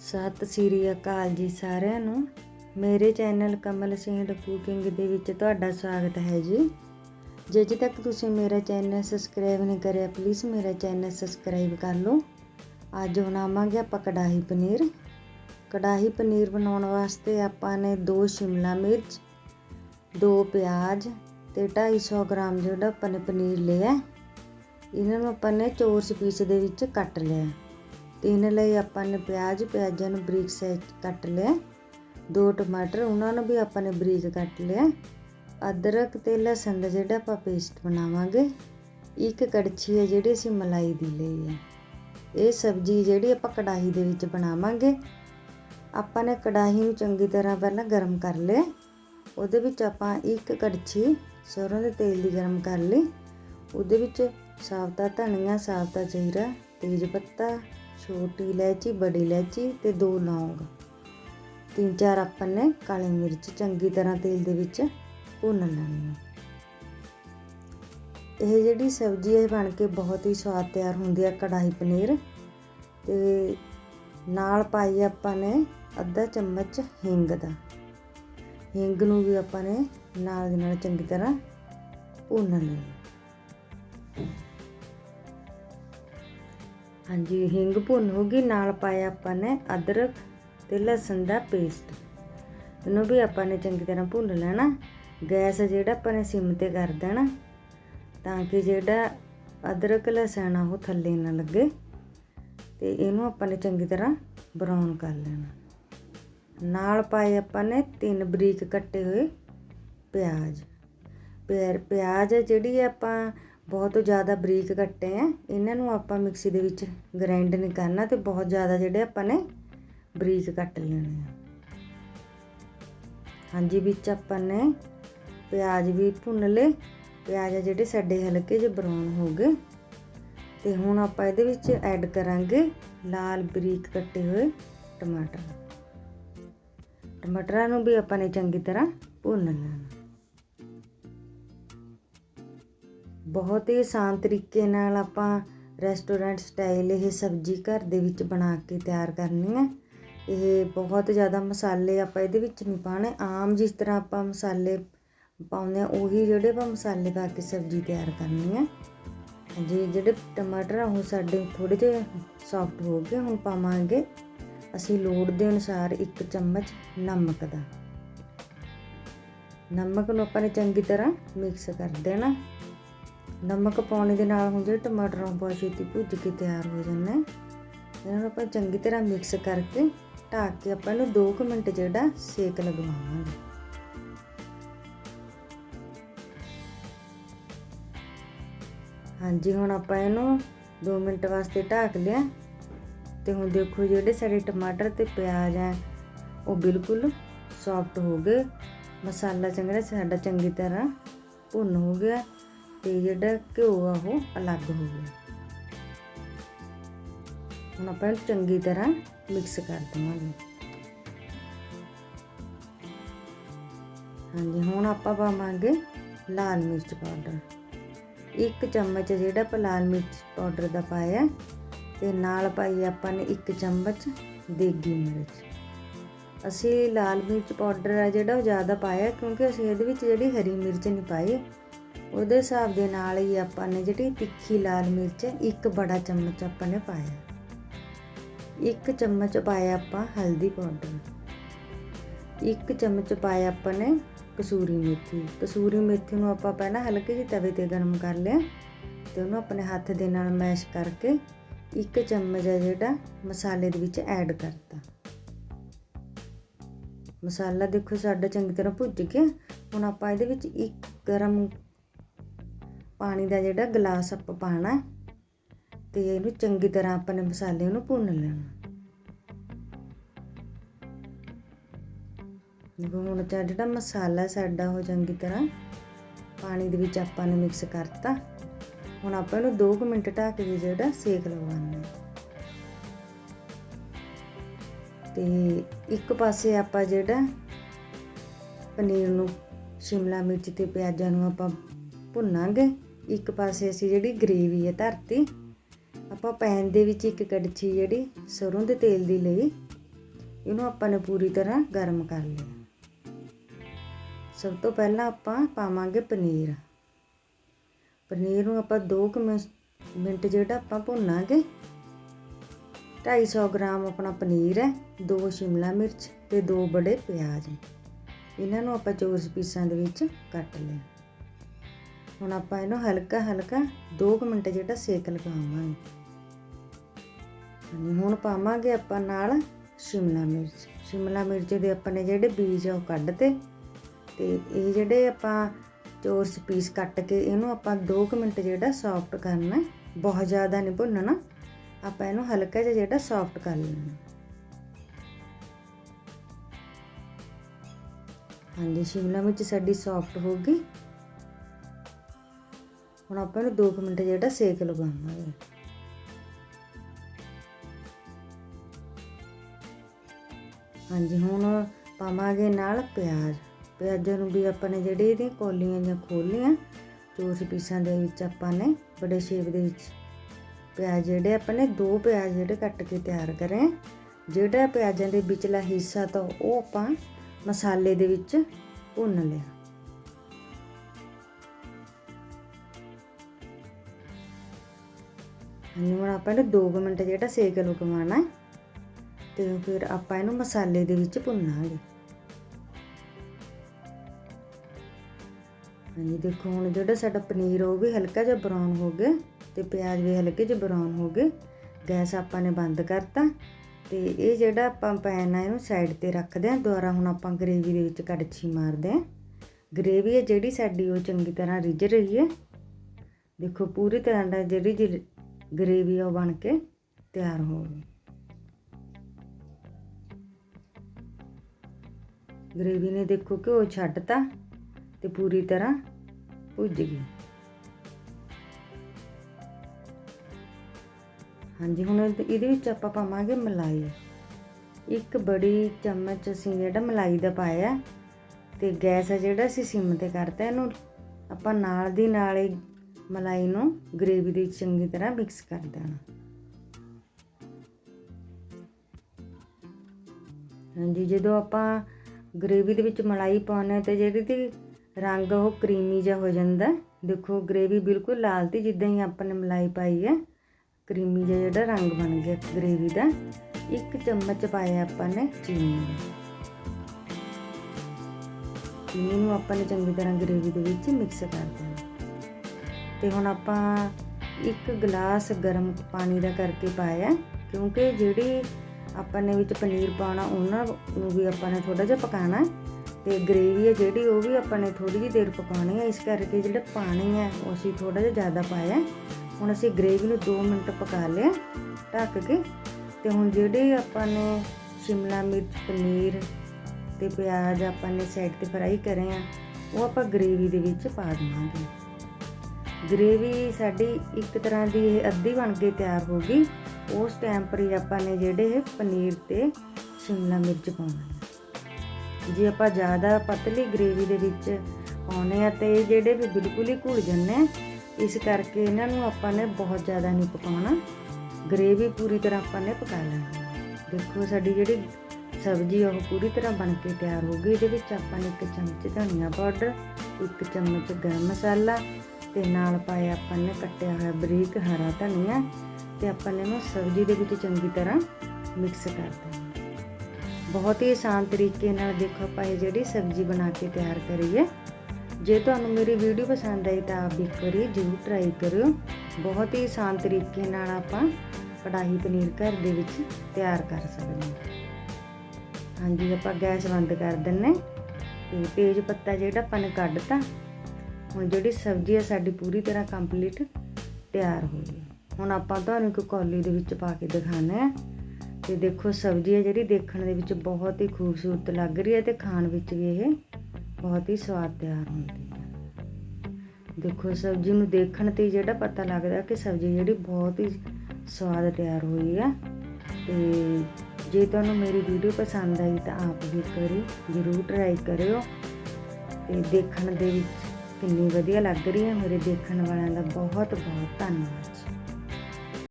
ਸਤਿ ਸ੍ਰੀ ਅਕਾਲ ਜੀ ਸਾਰਿਆਂ ਨੂੰ। ਮੇਰੇ ਚੈਨਲ ਕਮਲ ਸਿੰਘ ਕੁਕਿੰਗ ਦੇ ਵਿੱਚ ਤੁਹਾਡਾ ਸਵਾਗਤ ਹੈ ਜੀ। ਜੇ ਅਜੇ ਤੱਕ ਤੁਸੀਂ ਮੇਰਾ ਚੈਨਲ ਸਬਸਕ੍ਰਾਈਬ ਨਹੀਂ ਕਰਿਆ ਪਲੀਜ਼ ਮੇਰਾ ਚੈਨਲ ਸਬਸਕ੍ਰਾਈਬ ਕਰ ਲਓ। ਅੱਜ ਬਣਾਵਾਂਗੇ ਆਪਾਂ ਕੜਾਹੀ ਪਨੀਰ। ਕੜਾਹੀ ਪਨੀਰ ਬਣਾਉਣ ਵਾਸਤੇ ਆਪਾਂ ਨੇ ਦੋ ਸ਼ਿਮਲਾ ਮਿਰਚ, ਦੋ ਪਿਆਜ਼ ਤੇ 250 ਗ੍ਰਾਮ ਜਿਹੜਾ ਆਪਾਂ ਨੇ ਪਨੀਰ ਲਿਆ। ਇਹਨਾਂ ਨੂੰ ਆਪਾਂ ਨੇ ਚੌਰਸ ਪੀਸ ਦੇ ਵਿੱਚ ਕੱਟ ਲਿਆ। ਤਿੰਨ ਲਈ ਆਪਾਂ ਨੇ ਪਿਆਜ਼, ਪਿਆਜ਼ਾਂ ਨੂੰ ਬਰੀਕ ਸਾਈਜ਼ ਕੱਟ ਲਿਆ। ਦੋ ਟਮਾਟਰ, ਉਹਨਾਂ ਨੂੰ ਵੀ ਆਪਾਂ ਨੇ ਬਰੀਕ ਕੱਟ ਲਿਆ। ਅਦਰਕ ਤੇ ਲਸਣ ਦਾ ਜਿਹੜਾ ਆਪਾਂ ਪੇਸਟ ਬਣਾਵਾਂਗੇ, ਇੱਕ ਕੜਛੀ ਹੈ ਜਿਹੜੀ ਅਸੀਂ ਮਲਾਈ ਦੀ ਲਈ ਹੈ ਇਹ ਸਬਜ਼ੀ ਜਿਹੜੀ ਆਪਾਂ ਕੜਾਹੀ ਦੇ ਵਿੱਚ ਬਣਾਵਾਂਗੇ, ਆਪਾਂ ਨੇ ਕੜਾਹੀ ਨੂੰ ਚੰਗੀ ਤਰ੍ਹਾਂ ਪਹਿਲਾਂ ਗਰਮ ਕਰ ਲਿਆ। ਉਹਦੇ ਵਿੱਚ ਆਪਾਂ ਇੱਕ ਕੜਛੀ ਸਰੋਂ ਦੇ ਤੇਲ ਦੀ ਗਰਮ ਕਰ ਲਈ। ਉਹਦੇ ਵਿੱਚ ਸਾਬਤਾ ਧਨੀਆ, ਸਾਬਤਾ ਜੀਰਾ, ਤੇਜ ਪੱਤਾ ਛੋਟੀ ਇਲਾਇਚੀ, ਬੜੀ ਇਲਾਇਚੀ ਤੇ ਦੋ ਲੌਂਗ। ਤਿੰਨ ਚਾਰ ਆਪਾਂ ਨੇ ਕਾਲੀ ਮਿਰਚ ਚੰਗੀ ਤਰ੍ਹਾਂ ਤੇਲ ਦੇ ਵਿੱਚ ਭੁੰਨ ਲੈਣੀ ਹੈ ਇਹ ਜਿਹੜੀ ਸਬਜ਼ੀ ਹੈ ਬਣ ਕੇ ਬਹੁਤ ਹੀ ਸਵਾਦ ਤਿਆਰ ਹੁੰਦੀ ਹੈ ਕੜਾਹੀ ਪਨੀਰ। ਤੇ ਨਾਲ ਪਾਈ ਆਪਾਂ ਨੇ ਅੱਧਾ ਚਮਚ ਹਿੰਗ ਦਾ। ਹਿੰਗ ਨੂੰ ਵੀ ਆਪਾਂ ਨੇ ਨਾਲ ਦੇ ਨਾਲ ਚੰਗੀ ਤਰ੍ਹਾਂ ਭੁੰਨ ਲੈਣਾ। ਹਾਂਜੀ, ਹਿੰਗ ਭੁੰਨ ਹੋ ਗਈ ਨਾਲ ਪਾਇਆ ਆਪਾਂ ਨੇ ਅਦਰਕ ਤੇ ਲਸਣ ਦਾ ਪੇਸਟ। ਇਹਨੂੰ ਵੀ ਆਪਾਂ ਨੇ ਚੰਗੀ ਤਰ੍ਹਾਂ ਭੁੰਨ ਲੈਣਾ। ਗੈਸ ਜਿਹੜਾ ਆਪਾਂ ਨੇ ਸਿਮ ਤੇ ਕਰ ਦੇਣਾ, ਤਾਂ ਕਿ ਜਿਹੜਾ ਅਦਰਕ, ਲਸਣ ਆ ਉਹ ਥੱਲੇ ਨਾ ਲੱਗੇ ਤੇ ਇਹਨੂੰ ਆਪਾਂ ਨੇ ਚੰਗੀ ਤਰ੍ਹਾਂ ਬਰਾਊਨ ਕਰ ਲੈਣਾ। ਨਾਲ ਪਾਏ ਆਪਾਂ ਨੇ ਤਿੰਨ ਬਰੀਕ ਕੱਟੇ ਹੋਏ ਪਿਆਜ਼। ਪਿਆਰ ਪਿਆਜ਼ ਹੈ ਜਿਹੜੀ ਆਪਾਂ ਬਹੁਤ ਜ਼ਿਆਦਾ ਬਰੀਕ ਕੱਟੇ ਆ। ਇਹਨਾਂ ਨੂੰ ਆਪਾਂ ਮਿਕਸੀ ਦੇ ਵਿੱਚ ਗ੍ਰਾਈਂਡ ਨਹੀਂ ਕਰਨਾ ਤੇ ਬਹੁਤ ਜ਼ਿਆਦਾ ਜਿਹੜੇ ਆਪਾਂ ਨੇ ਬਰੀਕ ਕੱਟ ਲੈਣੇ ਆ। ਹਾਂਜੀ, ਵਿੱਚ ਆਪਾਂ ਨੇ ਪਿਆਜ਼ ਵੀ ਭੁੰਨ ਲਏ। ਪਿਆਜ਼ ਆ ਜਿਹੜੇ ਸਾਡੇ ਹਲਕੇ ਜਿਹੇ ਬਰਾਊਨ ਹੋ ਗਏ। ਤੇ ਹੁਣ ਆਪਾਂ ਇਹਦੇ ਵਿੱਚ ਐਡ ਕਰਾਂਗੇ ਲਾਲ ਬਰੀਕ ਕੱਟੇ ਹੋਏ ਟਮਾਟਰ। ਟਮਾਟਰਾਂ ਨੂੰ ਵੀ ਆਪਾਂ ਨੇ ਚੰਗੀ ਤਰ੍ਹਾਂ ਭੁੰਨ ਲੈਣਾ। ਬਹੁਤ ਹੀ ਆਸਾਨ ਤਰੀਕੇ ਨਾਲ ਆਪਾਂ ਰੈਸਟੋਰੈਂਟ ਸਟਾਈਲ ਇਹ ਸਬਜ਼ੀ ਘਰ ਦੇ ਵਿੱਚ ਬਣਾ ਕੇ ਤਿਆਰ ਕਰਨੀ ਹੈ। ਇਹ ਬਹੁਤ ਜ਼ਿਆਦਾ ਮਸਾਲੇ ਆਪਾਂ ਇਹਦੇ ਵਿੱਚ ਨਹੀਂ ਪਾਣੇ ਆਮ ਜਿਸ ਤਰ੍ਹਾਂ ਆਪਾਂ ਮਸਾਲੇ ਪਾਉਂਦੇ ਆ ਉਹੀ ਜਿਹੜੇ ਆਪਾਂ ਮਸਾਲੇ ਪਾ ਕੇ ਸਬਜ਼ੀ ਤਿਆਰ ਕਰਨੀ ਹੈ। ਜੀ ਜਿਹੜੇ ਟਮਾਟਰ ਆ ਉਹ ਸਾਡੇ ਥੋੜੇ ਜਿਹੇ ਸੌਫਟ ਹੋ ਗਏ, ਹੁਣ ਪਾਵਾਂਗੇ। ਅਸੀਂ ਲੋੜ ਦੇ ਅਨੁਸਾਰ ਇੱਕ ਚਮਚ ਨਮਕ ਦਾ। ਨਮਕ ਨੂੰ ਆਪਾਂ ਨੇ ਚੰਗੀ ਤਰ੍ਹਾਂ ਮਿਕਸ ਕਰ ਦੇਣਾ। ਨਮਕ ਪਾਉਣ ਦੇ ਨਾਲ ਹੁਣ ਜਿਹੜੇ ਟਮਾਟਰ ਆ ਬਹੁਤ ਛੇਤੀ ਭੁੱਜ ਕੇ ਤਿਆਰ ਹੋ ਜਾਂਦੇ ਇਹਨਾਂ ਨੂੰ ਆਪਾਂ ਚੰਗੀ ਤਰ੍ਹਾਂ ਮਿਕਸ ਕਰਕੇ ਢੱਕ ਕੇ ਆਪਾਂ ਨੂੰ 2 ਮਿੰਟ ਜਿਹੜਾ ਸੇਕ ਲਗਵਾਵਾਂਗੇ। ਹਾਂਜੀ, ਹੁਣ ਆਪਾਂ ਇਹਨੂੰ 2 ਮਿੰਟ ਵਾਸਤੇ ਢੱਕ ਲਿਆ। ਤੇ ਹੁਣ ਦੇਖੋ ਜਿਹੜੇ ਸਾਡੇ ਟਮਾਟਰ ਤੇ ਪਿਆਜ਼ ਆ, ਉਹ ਬਿਲਕੁਲ ਸੌਫਟ ਹੋ ਗਏ। ਮਸਾਲਾ ਚੰਗਾ ਸਾਡਾ ਚੰਗੀ ਤਰ੍ਹਾਂ ਭੁੰਨ ਹੋ ਗਿਆ। ਤੇ ਜਿਹੜਾ ਘਿਓ ਆ ਉਹ ਅਲੱਗ ਹੋ। ਗਿਆ ਹੁਣ ਆਪਾਂ ਇਹਨੂੰ ਚੰਗੀ ਤਰ੍ਹਾਂ ਮਿਕਸ ਕਰ ਦਵਾਂਗੇ। ਹਾਂਜੀ, ਹੁਣ ਆਪਾਂ ਪਾਵਾਂਗੇ ਲਾਲ ਮਿਰਚ ਪਾਊਡਰ। ਇੱਕ ਚਮਚ ਜਿਹੜਾ ਆਪਾਂ ਲਾਲ ਮਿਰਚ ਪਾਊਡਰ ਦਾ ਪਾਇਆ ਤੇ ਨਾਲ ਪਾਈ ਆਪਾਂ ਨੇ ਇੱਕ ਚਮਚ ਦੇਗੀ ਮਿਰਚ। ਅਸੀਂ ਲਾਲ ਮਿਰਚ ਪਾਊਡਰ ਆ ਜਿਹੜਾ ਉਹ ਜ਼ਿਆਦਾ ਪਾਇਆ ਕਿਉਂਕਿ ਅਸੀਂ ਇਹਦੇ ਵਿੱਚ ਜਿਹੜੀ ਹਰੀ ਮਿਰਚ ਨਹੀਂ ਪਾਈ। ਉਹਦੇ ਹਿਸਾਬ ਦੇ ਨਾਲ ਹੀ ਆਪਾਂ ਨੇ ਜਿਹੜੀ ਤਿੱਖੀ ਲਾਲ ਮਿਰਚ ਇੱਕ ਬੜਾ ਚਮਚ ਆਪਾਂ ਨੇ ਪਾਇਆ। ਇੱਕ ਚਮਚ ਪਾਇਆ ਆਪਾਂ ਹਲਦੀ ਪਾਊਡਰ। ਇੱਕ ਚਮਚ ਪਾਇਆ ਆਪਾਂ ਨੇ ਕਸੂਰੀ ਮੇਥੀ। ਕਸੂਰੀ ਮੇਥੀ ਨੂੰ ਆਪਾਂ ਪਹਿਲਾਂ ਹਲਕੇ ਜਿਹੇ ਤਵੇ ਤੇ ਗਰਮ ਕਰ ਲਿਆ ਤੇ ਉਹਨੂੰ ਆਪਣੇ ਹੱਥ ਦੇ ਨਾਲ ਮੈਸ਼ ਕਰਕੇ ਇੱਕ ਚਮਚ ਹੈ ਜਿਹੜਾ ਮਸਾਲੇ ਦੇ ਵਿੱਚ ਐਡ ਕਰਤਾ। ਮਸਾਲਾ ਦੇਖੋ ਸਾਡਾ ਚੰਗੀ ਤਰ੍ਹਾਂ ਭੁੱਜ ਗਿਆ। ਹੁਣ ਆਪਾਂ ਇਹਦੇ ਵਿੱਚ ਇੱਕ ਗਰਮ ਪਾਣੀ ਦਾ ਜਿਹੜਾ ਗਲਾਸ ਆਪਾਂ ਪਾਣਾ ਤੇ ਇਹਨੂੰ ਚੰਗੀ ਤਰ੍ਹਾਂ ਆਪਾਂ ਨੇ ਮਸਾਲੇ ਨੂੰ ਭੁੰਨ ਲੈਣਾ। ਹੁਣ ਤਾਂ ਜਿਹੜਾ ਮਸਾਲਾ ਸਾਡਾ ਉਹ ਚੰਗੀ ਤਰ੍ਹਾਂ ਪਾਣੀ ਦੇ ਵਿੱਚ ਆਪਾਂ ਨੇ ਮਿਕਸ ਕਰਤਾ। ਹੁਣ ਆਪਾਂ ਇਹਨੂੰ 2 ਮਿੰਟ ਢੱਕ ਕੇ ਜਿਹੜਾ ਸੇਕ ਲਗਵਾਉਣਾ ਤੇ ਇੱਕ ਪਾਸੇ ਆਪਾਂ ਜਿਹੜਾ ਪਨੀਰ ਨੂੰ, ਸ਼ਿਮਲਾ ਮਿਰਚ ਤੇ ਪਿਆਜ਼ਾਂ ਨੂੰ ਆਪਾਂ ਭੁੰਨਾਂਗੇ। ਇੱਕ ਪਾਸੇ ਅਸੀਂ ਜਿਹੜੀ ਗ੍ਰੇਵੀ ਹੈ ਧਰਤੀ, ਆਪਾਂ ਪੈਨ ਦੇ ਵਿੱਚ ਇੱਕ ਕੜਛੀ ਜਿਹੜੀ ਸਰੋਂ ਦੇ ਤੇਲ ਦੀ ਲਈ, ਇਹਨੂੰ ਆਪਾਂ ਨੇ ਪੂਰੀ ਤਰ੍ਹਾਂ ਗਰਮ ਕਰ ਲਿਆ। ਸਭ ਤੋਂ ਪਹਿਲਾਂ ਆਪਾਂ ਪਾਵਾਂਗੇ ਪਨੀਰ। ਪਨੀਰ ਨੂੰ ਆਪਾਂ 2 ਮਿੰਟ ਜਿਹੜਾ ਆਪਾਂ ਭੁੰਨਾਂਗੇ 250 ਗ੍ਰਾਮ ਆਪਣਾ ਪਨੀਰ ਹੈ, ਦੋ ਸ਼ਿਮਲਾ ਮਿਰਚ ਤੇ ਦੋ ਬੜੇ ਪਿਆਜ਼ ਇਹਨਾਂ ਨੂੰ ਆਪਾਂ ਚੌਰਸ ਪੀਸਾਂ ਦੇ ਵਿੱਚ ਕੱਟ ਲਿਆ। ਹੁਣ ਆਪਾਂ ਇਹਨੂੰ ਹਲਕਾ ਹਲਕਾ 2 ਮਿੰਟ ਜਿਹੜਾ ਸੇਕ ਲਗਾਵਾਂਗੇ। ਹੁਣ ਪਾਵਾਂਗੇ ਆਪਾਂ ਨਾਲ ਸ਼ਿਮਲਾ ਮਿਰਚ। ਸ਼ਿਮਲਾ ਮਿਰਚ ਦੇ ਆਪਾਂ ਨੇ ਜਿਹੜੇ ਬੀਜ ਆ ਉਹ ਕੱਢ ਤੇ ਇਹ ਜਿਹੜੇ ਆਪਾਂ ਚੋਰਸ ਪੀਸ ਕੱਟ ਕੇ ਇਹਨੂੰ ਆਪਾਂ 2 ਮਿੰਟ ਜਿਹੜਾ ਸੌਫਟ ਕਰਨਾ, ਬਹੁਤ ਜ਼ਿਆਦਾ ਨਹੀਂ ਭੁੰਨਣਾ, ਆਪਾਂ ਇਹਨੂੰ ਹਲਕਾ ਜਿਹਾ ਜਿਹੜਾ ਸੌਫਟ ਕਰ ਲੈਣਾ। ਹਾਂਜੀ, ਸ਼ਿਮਲਾ ਮਿਰਚ ਸਾਡੀ ਸੌਫਟ ਹੋ ਗਈ। ਹੁਣ ਆਪਾਂ ਇਹਨੂੰ 2 ਮਿੰਟ ਜਿਹੜਾ ਸੇਕ ਲਗਾਵਾਂਗੇ। ਹਾਂਜੀ, ਹੁਣ ਪਾਵਾਂਗੇ ਨਾਲ ਪਿਆਜ਼। ਪਿਆਜ਼ਾਂ ਨੂੰ ਵੀ ਆਪਾਂ ਨੇ ਜਿਹੜੇ ਇਹਦੀਆਂ ਕੋਲੀਆਂ ਜਾਂ ਖੋਲੀਆਂ ਚੋਰਸ ਪੀਸਾਂ ਦੇ ਵਿੱਚ ਆਪਾਂ ਨੇ ਬੜੇ ਸ਼ੇਪ ਦੇ ਵਿੱਚ ਪਿਆਜ਼ ਜਿਹੜੇ ਆਪਾਂ ਨੇ ਦੋ ਪਿਆਜ਼ ਜਿਹੜੇ ਕੱਟ ਕੇ ਤਿਆਰ ਕਰੇ ਜਿਹੜਾ ਪਿਆਜ਼ਾਂ ਦੇ ਵਿਚਲਾ ਹਿੱਸਾ ਤਾਂ ਉਹ ਆਪਾਂ ਮਸਾਲੇ ਦੇ ਵਿੱਚ ਭੁੰਨ ਲਿਆ। ਹਾਂਜੀ ਹੁਣ ਆਪਾਂ ਨੇ 2 ਮਿੰਟ ਜਿਹੜਾ ਸੇਕ ਲਗਵਾਉਣਾ ਤੇ ਫਿਰ ਆਪਾਂ ਇਹਨੂੰ ਮਸਾਲੇ ਦੇ ਵਿੱਚ ਭੁੰਨਾਂਗੇ। ਹਾਂਜੀ, ਦੇਖੋ ਹੁਣ ਜਿਹੜਾ ਸਾਡਾ ਪਨੀਰ ਉਹ ਵੀ ਹਲਕਾ ਜਿਹਾ ਬਰਾਊਨ ਹੋ ਗਿਆ ਤੇ ਪਿਆਜ਼ ਵੀ ਹਲਕੇ ਜਿਹਾ ਬਰਾਊਨ ਹੋ ਗਏ। ਗੈਸ ਆਪਾਂ ਨੇ ਬੰਦ ਕਰਤਾ ਤੇ ਇਹ ਜਿਹੜਾ ਆਪਾਂ ਪੈਨ ਆ ਇਹਨੂੰ ਸਾਈਡ ਤੇ ਰੱਖਦੇ ਆ ਦੁਬਾਰਾ ਹੁਣ ਆਪਾਂ ਗਰੇਵੀ ਦੇ ਵਿੱਚ ਕੜਛੀ ਮਾਰਦੇ ਆ ਗਰੇਵੀ ਹੈ ਜਿਹੜੀ ਸਾਡੀ ਉਹ ਚੰਗੀ ਤਰ੍ਹਾਂ ਰਿੱਝ ਰਹੀ ਹੈ। ਦੇਖੋ ਪੂਰੀ ਤਰ੍ਹਾਂ ਦਾ ਜਿਹੜੀ ਗਰੇਵੀ ਉਹ ਬਣ ਕੇ ਤਿਆਰ ਹੋ ਗਈ। ਗਰੇਵੀ ਨੇ ਦੇਖੋ ਘਿਓ ਛੱਡਤਾ ਤੇ ਪੂਰੀ ਤਰ੍ਹਾਂ ਭੁੱਜ ਗਈ। ਹਾਂਜੀ, ਹੁਣ ਇਹਦੇ ਵਿੱਚ ਆਪਾਂ ਪਾਵਾਂਗੇ ਮਲਾਈ। ਇੱਕ ਬੜੀ ਚਮਚ ਅਸੀਂ ਜਿਹੜਾ ਮਲਾਈ ਦਾ ਪਾਇਆ ਤੇ ਗੈਸ ਹੈ ਜਿਹੜਾ ਅਸੀਂ ਸਿਮ ਤੇ ਕਰਤਾ, ਇਹਨੂੰ ਆਪਾਂ ਨਾਲ ਦੀ ਨਾਲ ਹੀ ਮਲਾਈ ਨੂੰ ਗ੍ਰੇਵੀ ਦੇ ਵਿੱਚ ਚੰਗੀ ਤਰ੍ਹਾਂ ਮਿਕਸ ਕਰ ਦੇਣਾ। ਹਾਂਜੀ, ਜਦੋਂ ਆਪਾਂ ਗ੍ਰੇਵੀ ਦੇ ਵਿੱਚ ਮਲਾਈ ਪਾਉਣੇ ਤੇ ਜਿਹੜੀ ਦੀ ਰੰਗ ਉਹ ਕਰੀਮੀ ਜਿਹਾ ਹੋ ਜਾਂਦਾ ਦੇਖੋ ਗ੍ਰੇਵੀ ਬਿਲਕੁਲ ਲਾਲ ਤੀ ਜਿੱਦਾਂ ਹੀ ਆਪਾਂ ਨੇ ਮਲਾਈ ਪਾਈ ਹੈ ਕਰੀਮੀ ਜਿਹਾ ਜਿਹੜਾ ਰੰਗ ਬਣ ਗਿਆ ਗ੍ਰੇਵੀ ਦਾ। ਇੱਕ ਚਮਚ ਪਾਇਆ ਆਪਾਂ ਨੇ ਚੀਨੀ ਚੀਨੀ ਨੂੰ ਆਪਾਂ ਨੇ ਚੰਗੀ ਤਰ੍ਹਾਂ ਗ੍ਰੇਵੀ ਦੇ ਵਿੱਚ ਮਿਕਸ ਕਰ ਦੇਣਾ ਤੇ ਹੁਣ ਆਪਾਂ ਇੱਕ ਗਲਾਸ ਗਰਮ ਪਾਣੀ ਦਾ ਕਰਕੇ ਪਾਇਆ ਕਿਉਂਕਿ ਜਿਹੜੀ ਆਪਾਂ ਨੇ ਵਿੱਚ ਪਨੀਰ ਪਾਉਣਾ, ਉਹਨਾਂ ਨੂੰ ਵੀ ਆਪਾਂ ਨੇ ਥੋੜਾ ਜਿਹਾ ਪਕਾਣਾ ਤੇ ਗ੍ਰੇਵੀ ਹੈ ਜਿਹੜੀ, ਉਹ ਵੀ ਆਪਾਂ ਨੇ ਥੋੜੀ ਜਿਹੀ ਦੇਰ ਪਕਾਉਣੀ ਹੈ। ਇਸ ਕਰਕੇ ਜਿਹੜਾ ਪਾਣੀ ਹੈ, ਉਹ ਅਸੀਂ ਥੋੜਾ ਜਿਹਾ ਜ਼ਿਆਦਾ ਪਾਇਆ ਹੁਣ ਅਸੀਂ ਗ੍ਰੇਵੀ ਨੂੰ 2 ਮਿੰਟ ਪਕਾ ਲਿਆ ਢੱਕ ਕੇ ਤੇ ਹੁਣ ਜਿਹੜੇ ਆਪਾਂ ਨੇ ਸ਼ਿਮਲਾ ਮਿਰਚ, ਪਨੀਰ ਤੇ ਪਿਆਜ਼ ਆਪਾਂ ਨੇ ਸਾਈਡ ਤੇ ਫਰਾਈ ਕਰੇ ਆ ਉਹ ਆਪਾਂ ਗ੍ਰੇਵੀ ਦੇ ਵਿੱਚ ਪਾ ਦਵਾਂਗੇ। ਗ੍ਰੇਵੀ ਸਾਡੀ ਇੱਕ ਤਰ੍ਹਾਂ ਦੀ ਇਹ ਅੱਧੀ ਬਣ ਕੇ ਤਿਆਰ ਹੋ ਗਈ। ਉਸ ਟਾਈਮ ਪਰ ਹੀ ਆਪਾਂ ਨੇ ਜਿਹੜੇ ਇਹ ਪਨੀਰ ਤੇ ਸ਼ਿਮਲਾ ਮਿਰਚ ਪਾਉਣਾ ਜੇ ਆਪਾਂ ਜ਼ਿਆਦਾ ਪਤਲੀ ਗ੍ਰੇਵੀ ਦੇ ਵਿੱਚ ਪਾਉਣੇ ਆ ਤੇ ਜਿਹੜੇ ਵੀ ਬਿਲਕੁਲ ਹੀ ਘੁਲ ਜੰਨੇ ਇਸ ਕਰਕੇ ਇਹਨਾਂ ਨੂੰ ਆਪਾਂ ਨੇ ਬਹੁਤ ਜ਼ਿਆਦਾ ਨਹੀਂ ਪਕਾਉਣਾ। ਗ੍ਰੇਵੀ ਪੂਰੀ ਤਰ੍ਹਾਂ ਆਪਾਂ ਨੇ ਪਕਾ ਲੈਣੀ ਦੇਖੋ ਸਾਡੀ ਜਿਹੜੀ ਸਬਜ਼ੀ ਉਹ ਪੂਰੀ ਤਰ੍ਹਾਂ ਬਣ ਕੇ ਤਿਆਰ ਹੋ ਗਈ। ਇਹਦੇ ਵਿੱਚ ਆਪਾਂ ਨੇ ਇੱਕ ਚਮਚ ਧਨੀਆ ਪਾਊਡਰ ਇੱਕ ਚਮਚ ਗਰਮ ਮਸਾਲਾ ਤੇ ਨਾਲ ਪਾਇਆ ਆਪਾਂ ਨੇ ਕੱਟਿਆ ਹੋਇਆ ਬਰੀਕ ਹਰਾ ਧਨੀਆ ਤੇ ਆਪਾਂ ਨੇ ਇਹਨੂੰ ਸਬਜ਼ੀ ਦੇ ਵਿੱਚ ਚੰਗੀ ਤਰ੍ਹਾਂ ਮਿਕਸ ਕਰ ਦੇਣਾ ਬਹੁਤ ਹੀ ਆਸਾਨ ਤਰੀਕੇ ਨਾਲ ਦੇਖੋ ਆਪਾਂ ਇਹ ਜਿਹੜੀ ਸਬਜ਼ੀ ਬਣਾ ਕੇ ਤਿਆਰ ਕਰੀ ਹੈ। ਜੇ ਤੁਹਾਨੂੰ ਮੇਰੀ ਵੀਡੀਓ ਪਸੰਦ ਆਈ ਤਾਂ ਆਪ ਇੱਕ ਵਾਰੀ ਜ਼ਰੂਰ ਟਰਾਈ ਕਰਿਓ। ਬਹੁਤ ਹੀ ਆਸਾਨ ਤਰੀਕੇ ਨਾਲ ਆਪਾਂ ਕੜਾਹੀ ਪਨੀਰ ਘਰ ਦੇ ਵਿੱਚ ਤਿਆਰ ਕਰ ਸਕਦੇ ਹਾਂ। ਹਾਂਜੀ, ਆਪਾਂ ਗੈਸ ਬੰਦ ਕਰ ਦਿੰਨੇ ਤੇ ਤੇਜ ਪੱਤਾ ਜਿਹੜਾ ਆਪਾਂ ਨੇ ਕੱਢਤਾ ਹੁਣ ਜਿਹੜੀ ਸਬਜ਼ੀ ਹੈ ਸਾਡੀ ਪੂਰੀ ਤਰ੍ਹਾਂ ਕੰਪਲੀਟ ਤਿਆਰ ਹੋ ਗਈ। ਹੁਣ ਆਪਾਂ ਤੁਹਾਨੂੰ ਇੱਕ ਕੌਲੀ ਦੇ ਵਿੱਚ ਪਾ ਕੇ ਦਿਖਾਣਾ ਹੈ। ਤੇ ਦੇਖੋ ਸਬਜ਼ੀ ਹੈ ਜਿਹੜੀ ਦੇਖਣ ਦੇ ਵਿੱਚ ਬਹੁਤ ਹੀ ਖੂਬਸੂਰਤ ਲੱਗ ਰਹੀ ਹੈ ਤੇ ਖਾਣ ਵਿੱਚ ਵੀ ਇਹ ਬਹੁਤ ਹੀ ਸਵਾਦ ਤਿਆਰ ਹੁੰਦੀ ਹੈ। ਦੇਖੋ ਸਬਜ਼ੀ ਨੂੰ ਦੇਖਣ ਤੇ ਜਿਹੜਾ ਪਤਾ ਲੱਗਦਾ ਕਿ ਸਬਜ਼ੀ ਜਿਹੜੀ ਬਹੁਤ ਹੀ ਸਵਾਦ ਤਿਆਰ ਹੋਈ ਹੈ। ਤੇ ਜੇ ਤੁਹਾਨੂੰ ਮੇਰੀ ਵੀਡੀਓ ਪਸੰਦ ਆਈ ਤਾਂ ਆਪ ਵੀ ਕਰੀ ਜ਼ਰੂਰ ਟਰਾਈ ਕਰਿਓ। ਤੇ ਦੇਖਣ ਦੇ ਵਿੱਚ ਕਿੰਨੀ ਵਧੀਆ ਲੱਗ ਰਹੀ ਹੈ। ਮੇਰੇ ਦੇਖਣ ਵਾਲਿਆਂ ਦਾ ਬਹੁਤ ਬਹੁਤ ਧੰਨਵਾਦ।